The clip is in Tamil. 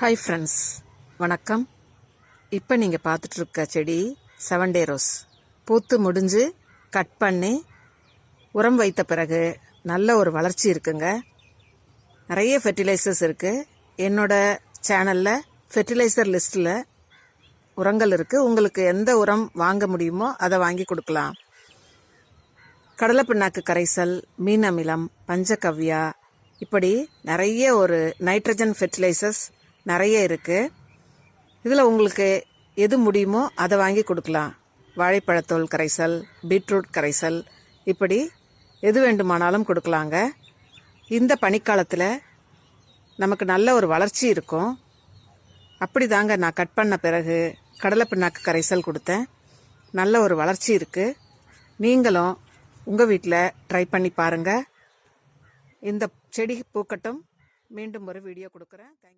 ஹாய் ஃப்ரெண்ட்ஸ் வணக்கம். இப்போ நீங்கள் பார்த்துட்ருக்க செடி செவன் டே ரோஸ் பூத்து முடிஞ்சு கட் பண்ணி உரம் வைத்த பிறகு நல்ல ஒரு வளர்ச்சி இருக்குங்க. நிறைய ஃபெர்டிலைசர்ஸ் இருக்குது என்னோட சேனலில் ஃபெர்டிலைசர் லிஸ்ட்டில் உரங்கள் இருக்குது உங்களுக்கு எந்த உரம் வாங்க முடியுமோ அதை வாங்கி கொடுக்கலாம். கடலை பிண்ணாக்கு கரைசல் மீன் அமிலம் பஞ்சகவ்யா இப்படி நிறைய ஒரு நைட்ரஜன் ஃபெர்டிலைசர்ஸ் நிறைய இருக்குது இதில் உங்களுக்கு எது முடியுமோ அதை வாங்கி கொடுக்கலாம். வாழைப்பழத்தோல் கரைசல் பீட்ரூட் கரைசல் இப்படி எது வேண்டுமானாலும் கொடுக்கலாங்க. இந்த பனிக்காலத்தில் நமக்கு நல்ல ஒரு வளர்ச்சி இருக்கும். அப்படி தாங்க நான் கட் பண்ண பிறகு கடலை பிண்ணாக்கு கரைசல் கொடுத்தேன். நல்ல ஒரு வளர்ச்சி இருக்குது நீங்களும் உங்கள் வீட்டில் ட்ரை பண்ணி பாருங்கள் இந்த செடி பூக்கட்டும் மீண்டும் ஒரு வீடியோ கொடுக்குறேன். தேங்க்யூ